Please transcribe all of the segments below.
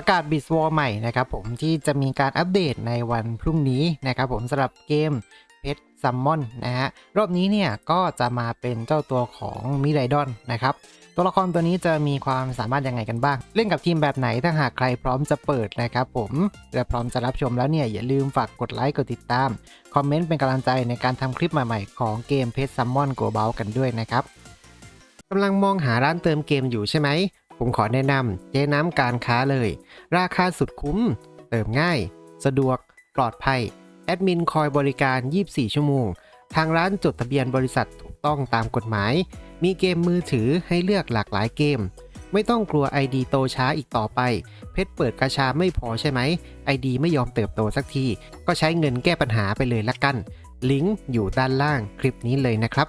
ประกาศบิสวอลใหม่นะครับผมที่จะมีการอัปเดตในวันพรุ่งนี้นะครับผมสำหรับเกมเพชรซัมมอนนะฮะรอบนี้เนี่ยก็จะมาเป็นเจ้าตัวของมิไรดอนนะครับตัวละครตัวนี้จะมีความสามารถยังไงกันบ้าง เล่นกับทีมแบบไหนถ้าหากใครพร้อมจะเปิดนะครับผมและพร้อมจะรับชมแล้วเนี่ยอย่าลืมฝากกดไลค์กดติดตาม คอมเมนต์เป็นกำลังใจในการทำคลิปใหม่ๆของเกมเพชรซัมมอนโกลบอลกันด้วยนะครับกำลังมองหาร้านเติมเกมอยู่ใช่ไหม ผมขอแนะนำเจ๊น้ำการค้าเลย ราคาสุดคุ้ม เติมง่าย สะดวก ปลอดภัย แอดมินคอยบริการ 24 ชั่วโมง ทางร้านจดทะเบียนบริษัทถูกต้องตามกฎหมาย มีเกมมือถือให้เลือกหลากหลายเกม ไม่ต้องกลัว ID โตช้าอีกต่อไป เพชรเปิดกระชาไม่พอใช่ไหม ID ไม่ยอมเติบโตสักที ก็ใช้เงินแก้ปัญหาไปเลยละกัน ลิงก์อยู่ด้านล่างคลิปนี้เลยนะครับ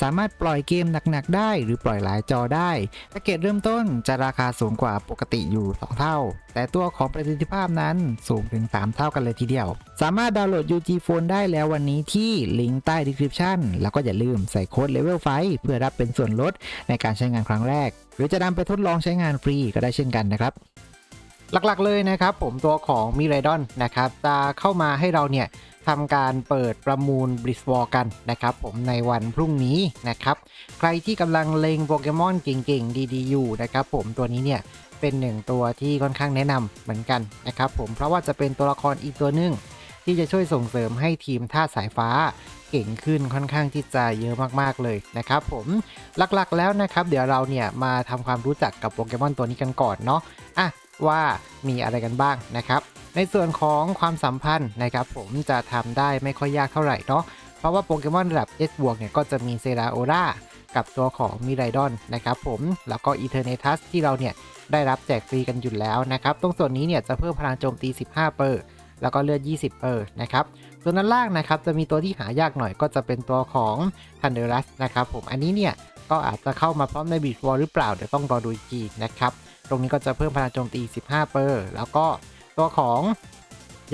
สามารถปล่อยเกมหนักๆ ได้หรือปล่อยหลายจอได้แพ็กเกจเริ่มต้นจะราคาสูงกว่าปกติอยู่ 2 เท่า แต่ตัวของประสิทธิภาพนั้นสูงถึง 3 เท่ากันเลยทีเดียว สามารถดาวน์โหลด UG Phone ได้แล้ววันนี้ที่ลิงก์ใต้ description แล้วก็อย่าลืมใส่โค้ด Level 5เพื่อรับเป็นส่วนลดในการใช้งานครั้งแรก หรือจะนำไปทดลองใช้งานฟรีก็ได้เช่นกันนะครับหลักๆเลยนะครับผมตัวของมิไรดอนนะครับจะเข้ามาให้เราเนี่ย ทำการเปิดประมูลบริสวอลกันนะครับผมในวันพรุ่งนี้นะครับ ใครที่กำลังเลงโปเกมอนเก่งๆ ดีๆ อยู่นะครับผมตัวนี้เนี่ยเป็นหนึ่งตัวที่ค่อนข้างแนะนำเหมือนกันนะครับผมเพราะว่าจะเป็นตัวละครอีกตัวหนึ่งที่จะช่วยส่งเสริมให้ทีมท่าสายฟ้าเก่งขึ้นค่อนข้างที่จะเยอะมากๆเลยนะครับผมหลักๆแล้วนะครับ เดี๋ยวเราเนี่ยมาทำความรู้จักกับโปเกมอนตัวนี้กันก่อนเนาะอะ ว่ามีอะไรกันบ้างนะครับ ในส่วนของความสัมพันธ์นะครับผมจะทำได้ไม่ค่อยยากเท่าไหร่เนาะเพราะว่าโปเกมอนระดับ S บวกเนี่ยก็จะมีเซราโอรากับตัวของมิไรดอนนะครับผมแล้วก็อีเทอร์เนทัสที่เราเนี่ยได้รับแจกฟรีกันอยู่แล้วนะครับ ตรงส่วนนี้เนี่ยจะเพิ่มพลังโจมตี 15 เปอร์แล้วก็เลือด 20 เปอร์นะครับส่วนด้านล่างนะครับจะมีตัวที่หายากหน่อยก็จะเป็นตัวของทันเดอรัสนะครับผมอันนี้เนี่ยก็อาจจะเข้ามาพร้อมในบีชวอลหรือเปล่า เดี๋ยวต้องรอดูอีกทีนะครับ ตรงนี้ก็จะเพิ่มพลังโจมตี 15 เปอร์ แล้วก็ตัวของ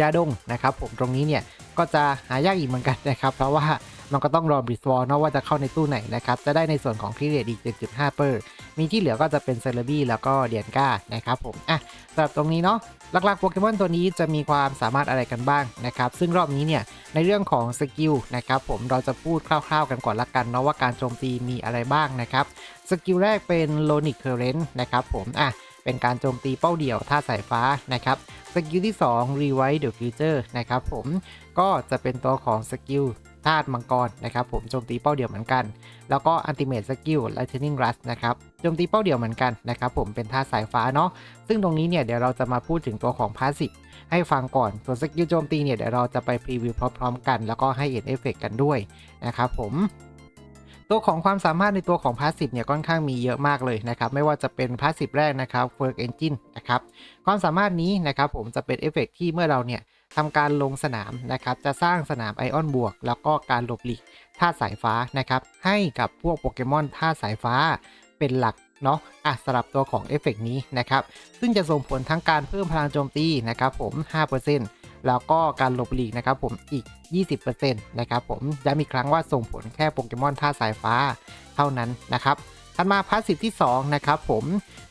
ยาดงนะครับ ผมตรงนี้เนี่ยก็จะหายากอีกเหมือนกันนะครับ เพราะว่า มันก็ต้องรอบริสวอลเนาะว่าจะเข้าในตู้ไหนนะครับ จะได้ในส่วนของคลีเรตอีก 7.5 เปอร์ มีที่เหลือก็จะเป็นเซเลบี้แล้วก็เดียนก้านะครับผม อะสำหรับตรงนี้เนาะ หลักๆโปเกมอนตัวนี้จะมีความสามารถอะไรกันบ้างนะครับ ซึ่งรอบนี้เนี่ย ในเรื่องของสกิลนะครับผม เราจะพูดคร่าวๆกันก่อนละกันเนาะว่าการโจมตีมีอะไรบ้างนะครับ สกิลแรกเป็นโลนิกเคอร์เรนต์นะครับผม อะเป็นการโจมตีเป้าเดี่ยวท่าสายฟ้านะครับสกิลที่ 2 Rewind the Future นะครับผมก็จะเป็นตัวของสกิล ธาตุมังกรนะครับผมโจมตีเป้าเดี่ยวเหมือนกัน แล้วก็ Ultimate Skill Lightning Rush นะครับโจมตีเป้าเดี่ยวเหมือนกันนะครับผมเป็นท่าสายฟ้าเนาะซึ่งตรงนี้เนี่ยเดี๋ยวเราจะมาพูดถึงตัวของ Passive ให้ฟังก่อนส่วนสกิลโจมตีเนี่ยเดี๋ยวเราจะไปพรีวิวพร้อมๆกัน แล้วก็ให้เห็นเอฟเฟกกันด้วยนะครับผมตัวของความสามารถในตัวของพาสซีฟเนี่ยค่อนข้างมีเยอะมากเลยนะครับไม่ว่าจะเป็นพาสซีฟแรกนะครับ Work Engine นะครับความสามารถนี้นะครับผมจะเป็นเอฟเฟกที่เมื่อเราเนี่ย ทำการลงสนามนะครับจะสร้างสนามไอออนบวก แล้วก็การหลบหลีกท่าสายฟ้านะครับให้กับพวกโปเกมอนท่าสายฟ้าเป็นหลักเนาะอะสำหรับตัวของเอฟเฟกนี้นะครับซึ่งจะส่งผลทั้งการเพิ่มพลังโจมตีนะครับผม 5%แล้วก็การหลบหลีกนะครับผมอีก 20%นะครับผมย้ำอีกครั้งว่าส่งผลแค่โปเกมอนท่าสายฟ้าเท่านั้นนะครับถัดมาพาสซีฟที่2นะครับผม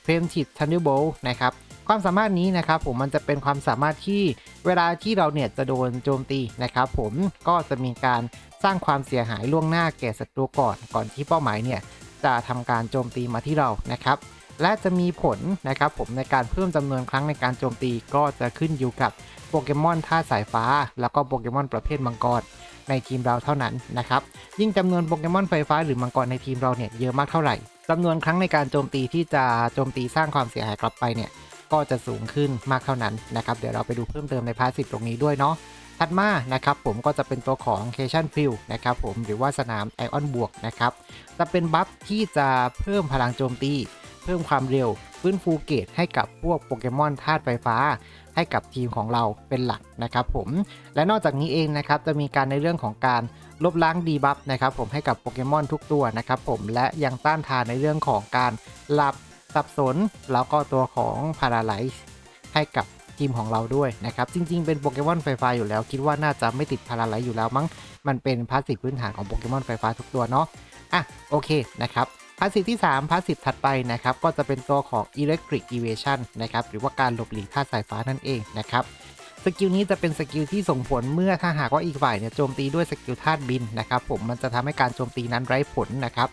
เพรมชิดทันเดอร์โบนะครับ ความสามารถนี้นะครับผมมันจะเป็นความสามารถที่เวลาที่เราเนี่ยจะโดนโจมตีนะครับผมก็จะมีการสร้างความเสียหายล่วงหน้าแก่ศัตรูก่อน ก่อนที่เป้าหมายเนี่ยจะทำการโจมตีมาที่เรานะครับ และจะมีผลนะครับผมในการเพิ่มจำนวนครั้งในการโจมตีก็จะขึ้นอยู่กับโปเกมอนท่าสายฟ้า แล้วก็โปเกมอนประเภทมังกรในทีมเราเท่านั้นนะครับยิ่งจำนวนโปเกมอนไฟฟ้าหรือมังกรในทีมเราเนี่ยเยอะมากเท่าไหร่จำนวนครั้งในการโจมตีที่จะโจมตีสร้างความเสียหายกลับไปเนี่ย ก็จะสูงขึ้นมากเท่านั้นนะครับ เดี๋ยวเราไปดูเพิ่มเติมในพาสซีฟตรงนี้ด้วยเนาะถัดมานะครับผมก็จะเป็นตัวของ c a t i o n Field นะครับผมหรือว่าสนามไอออนบวกนะครับจะเป็นบัฟที่จะเพิ่มพลังโจมตี เพิ่มความเร็วฟื้นฟูเกตให้กับพวกโปเกมอนธาตุไฟฟ้า ให้กับทีมของเราเป็นหลักนะครับผมและนอกจากนี้เองนะครับจะมีการในเรื่องของการลบล้างดีบัฟนะครับผมให้กับโปเกมอนทุกตัวนะครับผมและยังต้านทานในเรื่องของการหลับ สับสน แล้วก็ตัวของพาราไลซ์ให้กับทีมของเราด้วยนะครับ จริง ๆ เป็นโปเกมอนไฟฟ้าอยู่แล้ว คิดว่าน่าจะไม่ติดพาราไลซ์อยู่แล้วมั้ง มันเป็นพาสซีฟพื้นฐานของโปเกมอนไฟฟ้าทุกตัวเนาะ อะ โอเคนะครับพาสซีฟที่ 3พาสซีฟถัดไปนะครับ ก็จะเป็นตัวของ Electric Evasion นะครับ หรือว่าการหลบหลีกธาสายฟ้านั่นเองนะครับ สกิลนี้จะเป็นสกิลที่ส่งผลเมื่อถ้าหากว่าอีกฝ่ายเนี่ยโจมตีด้วยสกิลธาตุบินนะครับผม มันจะทำให้การโจมตีนั้นไร้ผลนะครับ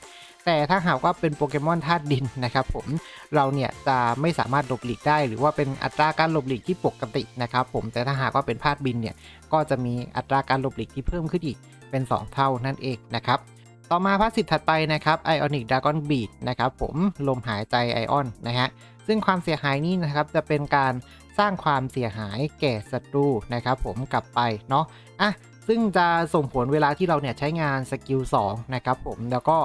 แต่ถ้าหากว่าเป็นโปเกมอนธาตุดินนะครับผมเราเนี่ยจะไม่สามารถหลบหลีกได้ หรือว่าเป็นอัตราการหลบหลีกที่ปกตินะครับผมแต่ถ้าหากว่าเป็นธาตุบินเนี่ยก็จะมีอัตราการหลบหลีกที่เพิ่มขึ้นอีกเป็น 2 เท่านั่นเองนะครับต่อมาพาสซีฟถัดไปนะครับ Ionic Dragon Beat นะครับผมลมหายใจไอออนนะฮะซึ่งความเสียหายนี้นะครับจะเป็นการสร้างความเสียหายแก่ศัตรูนะครับผมกลับไปเนาะอะ ซึ่งจะส่งผลเวลาที่เราเนี่ยใช้งานสกิล2นะครับผมแล้วก็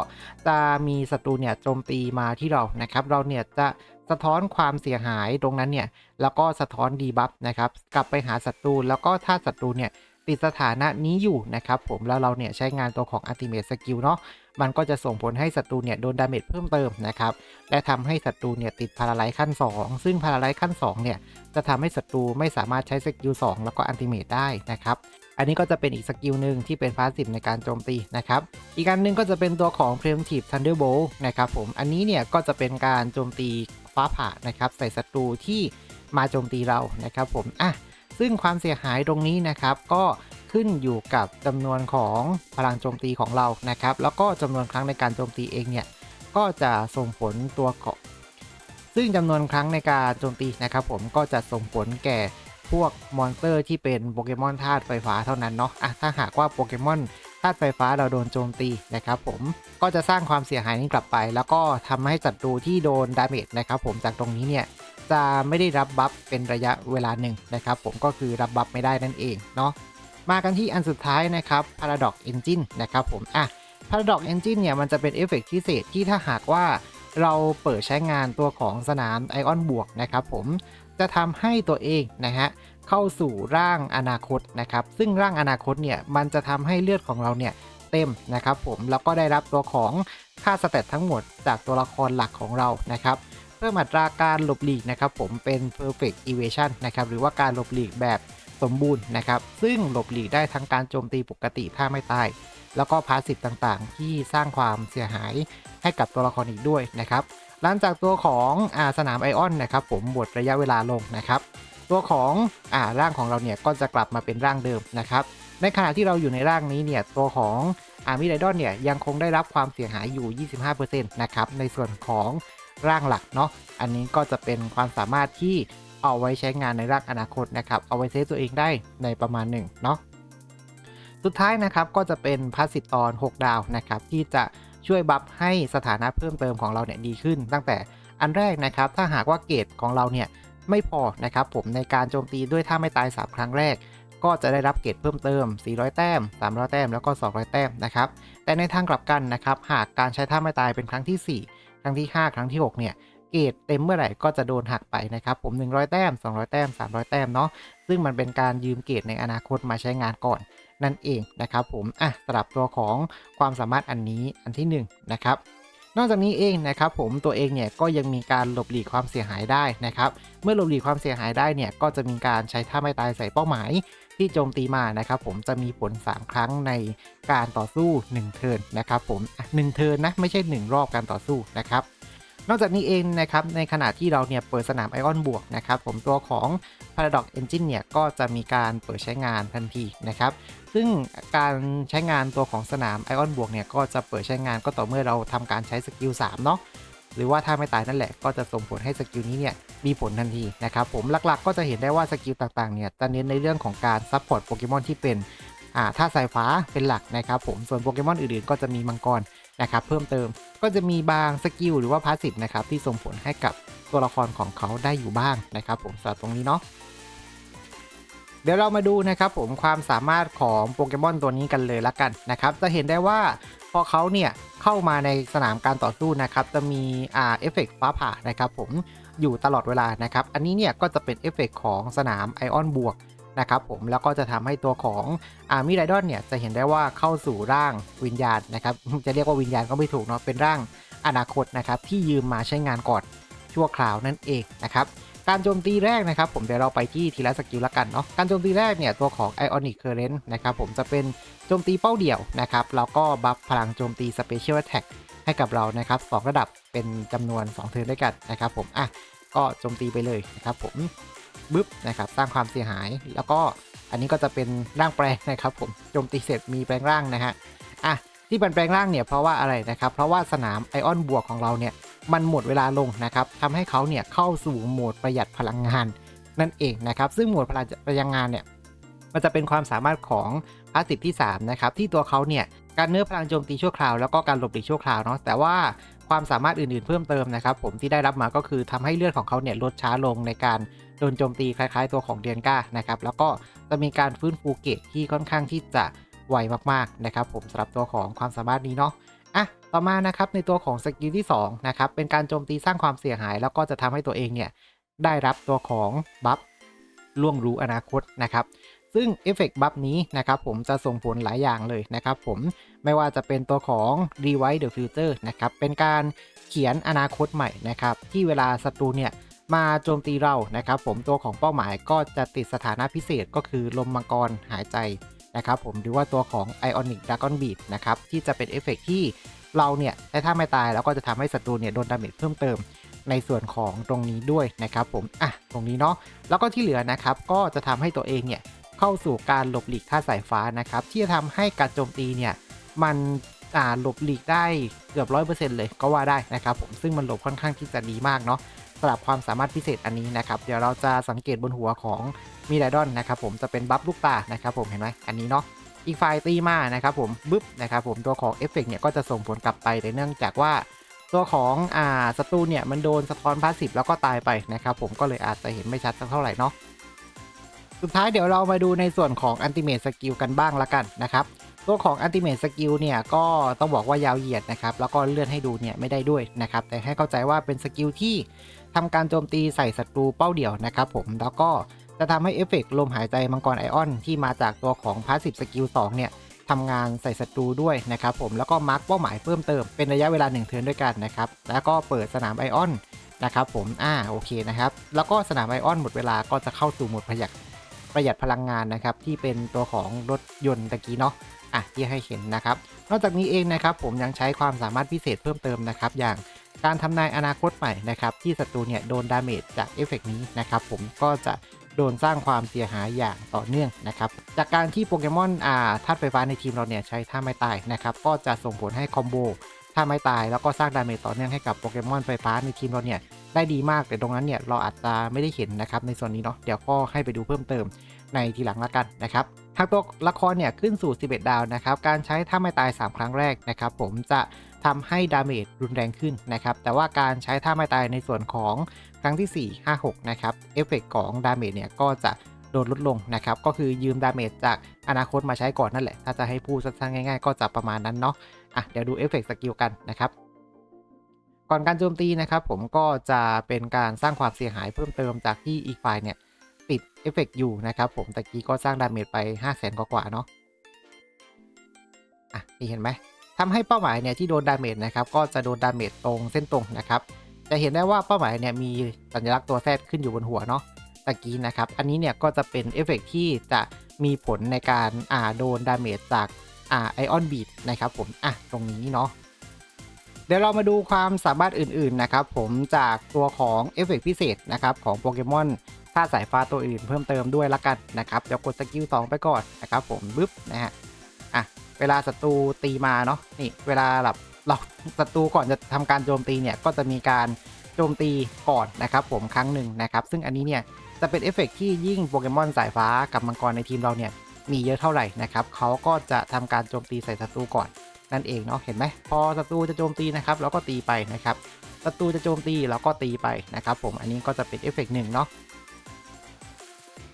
จะมีศัตรูเนี่ยโจมตีมาที่เรานะครับ เราเนี่ยจะสะท้อนความเสียหายตรงนั้นเนี่ยแล้วก็สะท้อนดีบัฟนะครับกลับไปหาศัตรูแล้วก็ถ้าศัตรูเนี่ยติดสถานะนี้อยู่นะครับผมแล้วเราเนี่ยใช้งานตัวของ Ultimate Skill เนาะมันก็จะส่งผลให้ศัตรูเนี่ยโดนดาเมจเพิ่มเติมนะครับและทำให้ศัตรูเนี่ยติดพาราไลซ์ขั้น 2 ซึ่งพาราไลซ์ขั้น2เนี่ยจะทำให้ศัตรูไม่สามารถใช้สกิล2แล้วก็ Ultimate ได้นะครับ อันนี้ก็จะเป็นอีกสกิลหนึ่งที่เป็นพาสซีฟในการโจมตีนะครับ อีกอันหนึงก็จะเป็นตัวของ Preemptive Thunderbolt นะครับผม อันนี้เนี่ยก็จะเป็นการโจมตีฟ้าผ่านะครับใส่ศัตรูที่มาโจมตีเรานะครับผม อะ ซึ่งความเสียหายตรงนี้นะครับก็ขึ้นอยู่กับจำนวนของพลังโจมตีของเรานะครับ แล้วก็จำนวนครั้งในการโจมตีเองเนี่ยก็จะส่งผลตัวเกาะซึ่งจำนวนครั้งในการโจมตีนะครับ ผมก็จะส่งผลแก่ พวกมอนสเตอร์ที่เป็นโปเกมอนธาตุไฟฟ้าเท่านั้นเนาะอะถ้าหากว่าโปเกมอนธาตุไฟฟ้าเราโดนโจมตีนะครับผมก็จะสร้างความเสียหายนี้กลับไป แล้วก็ทำให้ศัตรูที่โดนดาเมจนะครับผมจากตรงนี้เนี่ยจะไม่ได้รับบัฟเป็นระยะเวลาหนึ่งนะครับผมก็คือรับบัฟไม่ได้นั่นเองเนาะมากันที่อันสุดท้ายนะครับ Paradox Engine นะครับผมอะ Paradox Engine เนี่ยมันจะเป็นเอฟเฟกต์พิเศษที่ถ้าหากว่าเราเปิดใช้งานตัวของสนามไอออนบวกนะครับผม จะทำให้ตัวเองนะฮะเข้าสู่ร่างอนาคตนะครับ ซึ่งร่างอนาคตเนี่ยมันจะทำให้เลือดของเราเนี่ยเต็มนะครับผมแล้วก็ได้รับตัวของค่าสเตตทั้งหมดจากตัวละครหลักของเรานะครับเพิ่มอัตราการหลบหลีกนะครับผมเป็น perfect evasion นะครับหรือว่าการหลบหลีกแบบสมบูรณ์นะครับ ซึ่งหลบหลีกได้ทั้งการโจมตีปกติถ้าไม่ตาย แล้วก็พาสซีฟต่างๆ ที่สร้างความเสียหายให้กับตัวละครอีกด้วยนะครับ หลังจากตัวของอาสนามไอออนนะครับผมบดระยะเวลาลงนะครับ ตัวของอ่าร่างของเราเนี่ยก็จะกลับมาเป็นร่างเดิมนะครับ ในขณะที่เราอยู่ในร่างนี้เนี่ยตัวของอาร์มิไรดอนเนี่ยยังคงได้รับความเสียหายอยู่ 25%นะครับในส่วนของร่างหลักเนาะอันนี้ก็จะเป็นความสามารถที่เอาไว้ใช้งานในร่างอนาคตนะครับ เอาไว้เซฟตัวเองได้ในประมาณหนึ่งเนาะสุดท้ายนะครับก็จะเป็นพาสสิตตอน 6 ดาวนะครับที่จะ ช่วยบัฟให้สถานะเพิ่มเติมของเราเนี่ยดีขึ้น ตั้งแต่อันแรกนะครับ ถ้าหากว่าเกรดของเราเนี่ยไม่พอนะครับผมในการโจมตีด้วยท่าไม่ตาย 3 ครั้งแรก ก็จะได้รับเกรดเพิ่มเติม 400 แต้ม 300 แต้ม แล้วก็ 200 แต้มนะครับ แต่ในทางกลับกันนะครับ หากการใช้ท่าไม่ตายเป็นครั้งที่ 4 ครั้งที่ 5 ครั้งที่ 6 เนี่ย เกรดเต็มเมื่อไหร่ก็จะโดนหักไปนะครับ ผม 100 แต้ม 200 แต้ม 300 แต้มเนาะ ซึ่งมันเป็นการยืมเกรดในอนาคตมาใช้งานก่อน นั่นเองนะครับผมอะสำหรับตัวของความสามารถอันนี้อันที่1นะครับนอกจากนี้เองนะครับผมตัวเองเนี่ยก็ยังมีการหลบหลีกความเสียหายได้นะครับเมื่อหลบหลีกความเสียหายได้เนี่ยก็จะมีการใช้ท่าไม่ตายใส่เป้าหมาย ที่โจมตีมานะครับผมจะมีผล 3 ครั้งในการต่อสู้ 1 เทิร์นนะครับผมหนึ่งเทิร์นนะไม่ใช่ 1 รอบการต่อสู้นะครับ นอกจากนี้เองนะครับในขณะที่เราเนี่ยเปิดสนามไอออนบวกนะครับผมตัวของ Paradox Engine เนี่ยก็จะมีการเปิดใช้งานทันทีนะครับซึ่งการใช้งานตัวของสนามไอออนบวกเนี่ยก็จะเปิดใช้งานก็ต่อเมื่อเราทำการใช้สกิล3เนาะหรือว่าถ้าไม่ตายนั่นแหละก็จะส่งผลให้สกิลนี้เนี่ยมีผลทันทีนะครับผมหลักๆ ก็จะเห็นได้ว่าสกิลต่างๆเนี่ยจะเน้นในเรื่องของการซัพพอร์ตโปเกมอนที่เป็นอ่าท่าสายฟ้าเป็นหลักนะครับผมส่วนโปเกมอนอื่นๆ ก็จะมีมังกร นะครับเพิ่มเติมก็จะมีบางสกิลหรือว่าพาสซีฟนะครับที่ส่งผลให้กับตัวละครของเขาได้อยู่บ้างนะครับ ผมสำหรับตรงนี้เนาะเดี๋ยวเรามาดูนะครับผมความสามารถของโปเกมอนตัวนี้กันเลยละกันนะครับจะเห็นได้ว่าพอเขาเนี่ยเข้ามาในสนามการต่อสู้นะครับจะมีอ่าเอฟเฟกต์ฟ้าผ่านะครับผมอยู่ตลอดเวลานะครับ อันนี้เนี่ยก็จะเป็นเอฟเฟกต์ของสนามไอออนบวก นะครับผมแล้วก็จะทำให้ตัวของอามิไรดอนเนี่ยจะเห็นได้ว่าเข้าสู่ร่างวิญญาณนะครับจะเรียกว่าวิญญาณก็ไม่ถูกเนาะเป็นร่างอนาคตนะครับที่ยืมมาใช้งานก่อนชั่วคราวนั่นเองนะครับการโจมตีแรกนะครับผมเดี๋ยวเราไปที่ทีละสกิลละกันเนาะการโจมตีแรกเนี่ยตัวของ Ionic Current นะครับผมจะเป็นโจมตีเป้าเดี่ยวนะครับแล้วก็บัฟพลังโจมตี Special Attack ให้กับเรานะครับสองระดับเป็นจำนวน 2 เทิร์นด้วยกันนะครับผมอะก็โจมตีไปเลยนะครับผม บึ๊บนะครับสร้างความเสียหาย แล้วก็อันนี้ก็จะเป็นร่างแปลงนะครับผมโจมตีเสร็จมีแปลงร่างนะฮะอะที่เป็นแปลงร่างเนี่ยเพราะว่าอะไรนะครับเพราะว่าสนามไอออนบวกของเราเนี่ยมันหมดเวลาลงนะครับทำให้เขาเนี่ยเข้าสู่โหมดประหยัดพลังงานนั่นเองนะครับซึ่งโหมดพลังพลังงานเนี่ยมันจะเป็นความสามารถของพาสติฟที่3นะครับที่ตัวเขาเนี่ยการเนื้อพลังโจมตีชั่วคราวแล้วก็การหลบหลีกชั่วคราวเนาะแต่ว่าความสามารถอื่นๆเพิ่มเติมนะครับผมที่ได้รับมาก็คือทำให้เลือดของเขาเนี่ยลดช้าลงในการ โดนโจมตีคล้ายๆตัวของเดียนก้านะครับแล้วก็จะมีการฟื้นฟูเกรดที่ค่อนข้างที่จะไวมากๆนะครับผมสำหรับตัวของความสามารถนี้เนาะอะต่อมานะครับในตัวของสกิลที่2นะครับเป็นการโจมตีสร้างความเสียหาย แล้วก็จะทำให้ตัวเองเนี่ยได้รับตัวของบัฟล่วงรู้อนาคตนะครับซึ่งเอฟเฟกต์บัฟนี้นะครับผมจะส่งผลหลายอย่างเลยนะครับผมไม่ว่าจะเป็นตัวของ Rewrite the Future นะครับเป็นการเขียนอนาคตใหม่นะครับที่เวลาศัตรูเนี่ย มาโจมตีเรานะครับผมตัวของเป้าหมายก็จะติดสถานะพิเศษก็คือลมมังกรหายใจนะครับผมหรือว่าตัวของ Ionic Dragon Beat นะครับที่จะเป็นเอฟเฟกต์ที่เราเนี่ยถ้าไม่ตายแล้วก็จะทำให้ศัตรูเนี่ยโดนดาเมจเพิ่มเติมในส่วนของตรงนี้ด้วยนะครับผม อะ ตรงนี้เนาะ แล้วก็ที่เหลือนะครับ ก็จะทำให้ตัวเองเนี่ยเข้าสู่การหลบหลีกท่าสายฟ้านะครับ ที่จะทำให้การโจมตีเนี่ยมันอ่าหลบหลีกได้เกือบร้อยเปอร์เซ็นต์เลยก็ว่าได้นะครับผม ซึ่งมันหลบค่อนข้างที่จะดีมากเนาะ สำหรับความสามารถพิเศษอันนี้นะครับ เดี๋ยวเราจะสังเกตบนหัวของมีไดดอนนะครับผมจะเป็นบัฟลูกตานะครับผมเห็นไหมอันนี้เนาะอีกฝ่ายตีมานะครับผมบึ๊บนะครับผมตัวของเอฟเฟกเนี่ยก็จะส่งผลกลับไปแต่เนื่องจากว่าตัวของอ่าศัตรูเนี่ยมันโดนสะท้อนพาสซีฟแล้วก็ตายไปนะครับผมก็เลยอาจจะเห็นไม่ชัดสักเท่าไหร่เนาะสุดท้ายเดี๋ยวเรามาดูในส่วนของอันติเม e สกิลกันบ้างละกันนะครับตัวของอันติเม e สกิลเนี่ยก็ต้องบอกว่ายาวเหยียดนะครับแล้วก็เลื่อนให้ดูเนี่ยไม่ได้ด้วยนะครับแต่ให้เข้าใจว่าเป็นสกิลที่ ทำการโจมตีใส่ศัตรูเป้าเดี่ยวนะครับผมแล้วก็จะทำให้เอฟเฟกต์ลมหายใจมังกรไอออน ที่มาจากตัวของพาสซีฟสกิล2เนี่ยทำงานใส่ศัตรูด้วยนะครับผมแล้วก็มาร์กเป้าหมายเพิ่มเติมเป็นระยะเวลา1เทิร์นด้วยกันนะครับแล้วก็เปิดสนามไอออนนะครับผมอ่าโอเคนะครับแล้วก็สนามไอออนหมดเวลาก็จะเข้าสู่โหมดประหยัดประหยัดพลังงานนะครับที่เป็นตัวของรถยนต์ตะกี้เนาะอะที่ให้เห็นนะครับนอกจากนี้เองนะครับผมยังใช้ความสามารถพิเศษเพิ่มเติมนะครับอย่าง การทำนายอนาคตใหม่นะครับที่ศัตรูเนี่ยโดนดาเมจจากเอฟเฟกนี้นะครับผมก็จะโดนสร้างความเสียหายอย่างต่อเนื่องนะครับจากการที่โปเกมอนอ่าธาตุไฟฟ้าในทีมเราเนี่ยใช้ท่าไม่ตายนะครับก็จะส่งผลให้คอมโบท่าไม่ตายแล้วก็สร้างดาเมจต่อเนื่องให้กับโปเกมอนไฟฟ้าในทีมเราเนี่ยได้ดีมากแต่ตรงนั้นเนี่ยเราอาจจะไม่ได้เห็นนะครับในส่วนนี้เนาะเดี๋ยวก็ให้ไปดูเพิ่มเติมในทีหลังละกันนะครับหากตัวละครเนี่ยขึ้นสู่ 11 ดาวนะครับการใช้ท่าไม่ตาย 3 ครั้งแรกนะครับผมจะ ทำให้ดาเมจรุนแรงขึ้นนะครับ แต่ว่าการใช้ท่าไม่ตายในส่วนของครั้งที่ 4 5 6 นะครับ เอฟเฟกของดาเมจเนี่ยก็จะโดนลดลงนะครับ ก็คือยืมดาเมจจากอนาคตมาใช้ก่อนนั่นแหละ ถ้าจะให้พูดสั้นๆง่ายๆ ก็จะประมาณนั้นเนาะ อะ เดี๋ยวดูเอฟเฟกสกิลกันนะครับ ก่อนการโจมตีนะครับผมก็จะเป็นการสร้างความเสียหายเพิ่มเติมจากที่อีกฝ่ายเนี่ยติดเอฟเฟกอยู่นะครับผมตะกี้ก็สร้างดาเมจไป 5 0 0 0 0 0กว่าเนาะ อะนี่เห็นไหม ทำให้เป้าหมายเนี่ยที่โดนดาเมจนะครับก็จะโดนดาเมจตรงเส้นตรงนะครับจะเห็นได้ว่าเป้าหมายเนี่ยมีสัญลักษณ์ตัวแซดขึ้นอยู่บนหัวเนาะตะกี้นะครับ อันนี้เนี่ยก็จะเป็นเอฟเฟกที่จะมีผลในการอ่าโดนดาเมจจากอ่าไอออนบีดนะครับผมอะตรงนี้เนาะเดี๋ยวเรามาดูความสามารถอื่นๆนะครับผมจากตัวของเอฟเฟกพิเศษนะครับของโปเกมอนท่าสายฟ้าตัวอื่นเพิ่มเติมด้วยละกันนะครับเดี๋ยวกดสกิล2ไปก่อนนะครับผมบึ๊บนะฮะอะ เวลาศัตรูตีมาเนาะนี่เวลาแบบเราศัตรูก่อนจะทำการโจมตีเนี่ยก็จะมีการโจมตีก่อนนะครับผมครั้งหนึ่งนะครับซึ่งอันนี้เนี่ยจะเป็นเอฟเฟกที่ยิ่งโปเกมอนสายฟ้ากับมังกรในทีมเราเนี่ยมีเยอะเท่าไหร่นะครับเขาก็จะทำการโจมตีใส่ศัตรูก่อนนั่นเองเนาะเห็นไหมพอศัตรูจะโจมตีนะครับเราก็ตีไปนะครับศัตรูจะโจมตีเราก็ตีไปนะครับผมอันนี้ก็จะเป็นเอฟเฟกต์หนึ่งเนาะ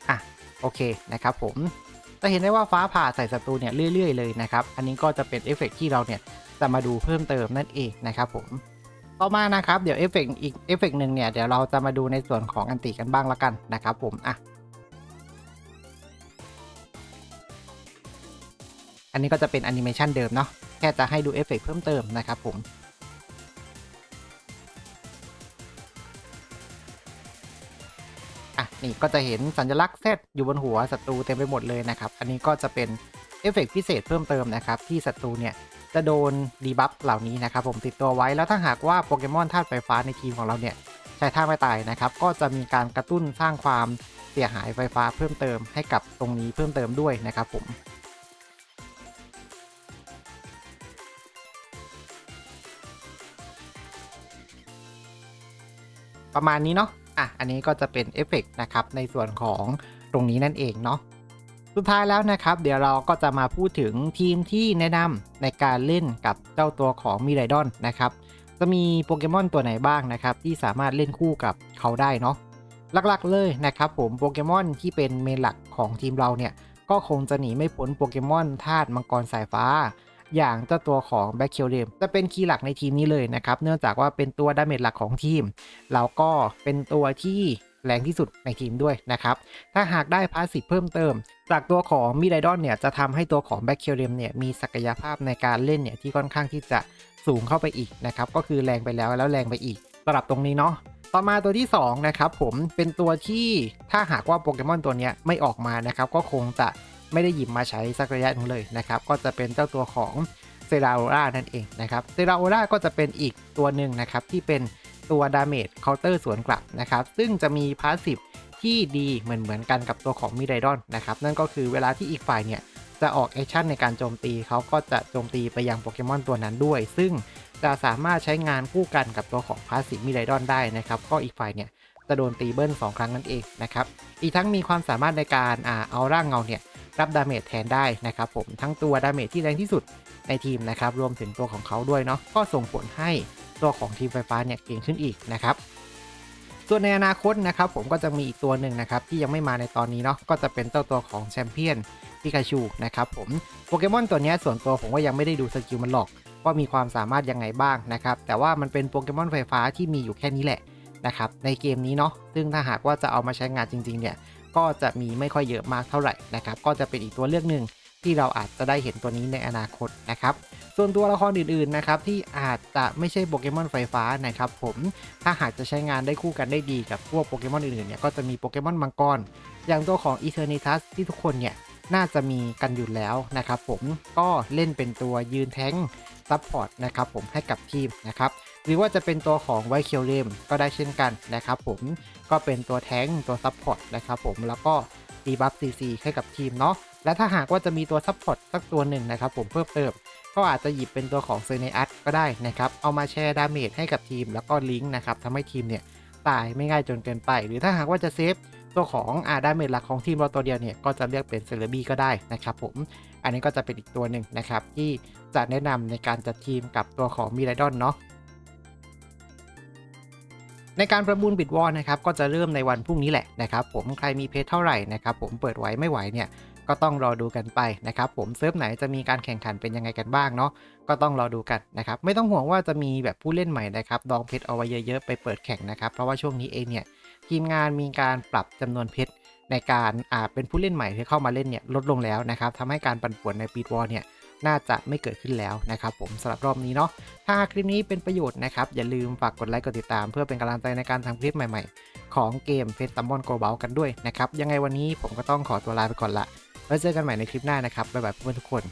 อะโอเคนะครับผม จะเห็นได้ว่าฟ้าผ่าใส่ศัตรูเนี่ยเรื่อยๆเลยนะครับ อันนี้ก็จะเป็นเอฟเฟกต์ที่เราเนี่ยจะมาดูเพิ่มเติมนั่นเองนะครับผม ต่อมานะครับเดี๋ยวเอฟเฟกต์อีกเอฟเฟกต์หนึ่งเนี่ยเดี๋ยวเราจะมาดูในส่วนของอันติกันบ้างละกันนะครับผมอะอันนี้ก็จะเป็นแอนิเมชันเดิมเนาะแค่จะให้ดูเอฟเฟกต์เพิ่มเติมนะครับผม นี่ก็จะเห็นสัญลักษณ์เซตอยู่บนหัวศัตรูเต็มไปหมดเลยนะครับ อันนี้ก็จะเป็นเอฟเฟกต์พิเศษเพิ่มเติมนะครับ ที่ศัตรูเนี่ยจะโดนดีบัฟเหล่านี้นะครับ ผมติดตัวไว้แล้วถ้าหากว่าโปเกมอนธาตุไฟฟ้าในทีมของเราเนี่ยใช้ท่าไม่ตายนะครับ ก็จะมีการกระตุ้นสร้างความเสียหายไฟฟ้าเพิ่มเติมให้กับตรงนี้เพิ่มเติมด้วยนะครับผมประมาณนี้เนาะ อะอันนี้ก็จะเป็นเอฟเฟกต์นะครับในส่วนของตรงนี้นั่นเองเนาะสุดท้ายแล้วนะครับ เดี๋ยวเราก็จะมาพูดถึงทีมที่แนะนำในการเล่นกับเจ้าตัวของมิไรดอนนะครับ จะมีโปเกมอนตัวไหนบ้างนะครับ ที่สามารถเล่นคู่กับเขาได้เนาะหลักๆเลยนะครับผมโปเกมอนที่เป็นเมนหลักของทีมเราเนี่ยก็คงจะหนีไม่พ้นโปเกมอนธาตุมังกรสายฟ้า อย่างเจ้าตัวของแบคเคลเดมจะเป็นคีย์หลักในทีมนี้เลยนะครับเนื่องจากว่าเป็นตัวดาเมจหลักของทีม แล้วก็เป็นตัวที่แรงที่สุดในทีมด้วยนะครับ ถ้าหากได้พาสซีฟเพิ่มเติม จากตัวของมิไดดอนเนี่ยจะทำให้ตัวของแบคเคเรมเนี่ยมีศักยภาพในการเล่นเนี่ยที่ค่อนข้างที่จะสูงเข้าไปอีกนะครับ ก็คือแรงไปแล้วแล้วแรงไปอีกสำหรับตรงนี้เนาะ ต่อมาตัวที่ 2 นะครับผมเป็นตัวที่ถ้าหากว่าโปเกมอนตัวนี้ไม่ออกมานะครับ ก็คงจะ ไม่ได้หยิบมาใช้สักระยะหนึงเลยนะครับก็จะเป็นเจ้าตัวของเซราโอรานั่นเองนะครับเซราโอราก็จะเป็นอีกตัวหนึ่งนะครับที่เป็นตัวดาเมจเคาน์เตอร์สวนกลับนะครับซึ่งจะมีพาสซีฟที่ดีเหมือนเหมือนกันกับตัวของมิไรดอนนะครับนั่นก็คือเวลาที่อีกฝ่ายเนี่ยจะออกแอคชั่นในการโจมตีเขาก็จะโจมตีไปยังโปเกมอนตัวนั้นด้วย ซึ่งจะสามารถใช้งานคู่กันกับตัวของพาสซีฟมิไรดอนได้นะครับก็อีกฝ่ายเนี่ยจะโดนตีเบิ้ล2 ครั้งนั่นเองนะครับอีกทั้งมีความสามารถในการอ่าเอาร่างเงาเนี่ย รับดาเมจแทนได้นะครับผมทั้งตัวดาเมจที่แรงที่สุดในทีมนะครับรวมถึงตัวของเขาด้วยเนาะก็ส่งผลให้ตัวของทีมไฟฟ้าเนี่ยเก่งขึ้นอีกนะครับส่วนในอนาคตนะครับผมก็จะมีอีกตัวหนึ่งนะครับที่ยังไม่มาในตอนนี้เนาะก็จะเป็นเจ้าตัวของแชมเปี้ยนปิกาชูนะครับผมโปเกมอนตัวนี้ส่วนตัวผมก็ยังไม่ได้ดูสกิลมันหรอกว่ามีความสามารถยังไงบ้างนะครับแต่ว่ามันเป็นโปเกมอนไฟฟ้าที่มีอยู่แค่นี้แหละนะครับในเกมนี้เนาะซึ่งถ้าหากว่าจะเอามาใช้งานจริงๆเนี่ย ก็จะมีไม่ค่อยเยอะมากเท่าไหร่นะครับ ก็จะเป็นอีกตัวเลือกหนึ่งที่เราอาจจะได้เห็นตัวนี้ในอนาคตนะครับ ส่วนตัวละครอื่นๆนะครับที่อาจจะไม่ใช่โปเกมอนไฟฟ้านะครับผมถ้าหากจะใช้งานได้คู่กันได้ดีกับพวกโปเกมอนอื่นๆเนี่ยก็จะมีโปเกมอนมังกรอย่างตัวของ Eternatus ที่ทุกคนเนี่ยน่าจะมีกันอยู่แล้วนะครับผมก็เล่นเป็นตัวยืนแท้งซัพพอร์ตนะครับผมให้กับทีมนะครับ หรือว่าจะเป็นตัวของไวเคียวเลมก็ได้เช่นกันนะครับผมก็เป็นตัวแท้งตัวซัพพอร์ตนะครับผมแล้วก็ดีบัฟซีซีให้กับทีมเนาะและถ้าหากว่าจะมีตัวซัพพอร์ตสักตัวหนึ่งนะครับผมเพิ่มเติมก็อาจจะหยิบเป็นตัวของเซเนอัสก็ได้นะครับเอามาแชร์ดาเมจให้กับทีมแล้วก็ลิงก์นะครับทำให้ทีมเนี่ยตายไม่ง่ายจนเกินไป หรือถ้าหากว่าจะเซฟตัวของอาดาเมจหลักของทีมเราตัวเดียวเนี่ยก็จะเลือกเป็นเซเลบี้ก็ได้นะครับผมอันนี้ก็จะเป็นอีกตัวหนึ่งนะครับที่จะแนะนำในการจัดทีมกับตัวของมิไรดอนเนาะ ในการประมูลบิดวอลนะครับก็จะเริ่มในวันพรุ่งนี้แหละนะครับผมใครมีเพจเท่าไหร่นะครับผมเปิดไหวไม่ไหวเนี่ยก็ต้องรอดูกันไปนะครับผมเซิร์ฟไหนจะมีการแข่งขันเป็นยังไงกันบ้างเนาะก็ต้องรอดูกันนะครับไม่ต้องห่วงว่าจะมีแบบผู้เล่นใหม่นะครับดองเพชรเอาไว้เยอะๆไปเปิดแข่งนะครับเพราะว่าช่วงนี้เองเนี่ยทีมงานมีการปรับจำนวนเพชรในการอ่าเป็นผู้เล่นใหม่ที่เข้ามาเล่นเนี่ยลดลงแล้วนะครับทำให้การปั่นป่วนในปีดวอลเนี่ย น่าจะไม่เกิดขึ้นแล้วนะครับผมสำหรับรอบนี้เนาะถ้าคลิปนี้เป็นประโยชน์นะครับ อย่าลืมฝากกดไลค์กดติดตาม เพื่อเป็นกำลังใจในการทำคลิปใหม่ๆ ของเกมเฟสตัมบอลโกลบอลกันด้วยนะครับยังไงวันนี้ผมก็ต้องขอตัวลาไปก่อนละไว้เจอกันใหม่ในคลิปหน้านะครับบ๊ายบายเพื่อนทุกคน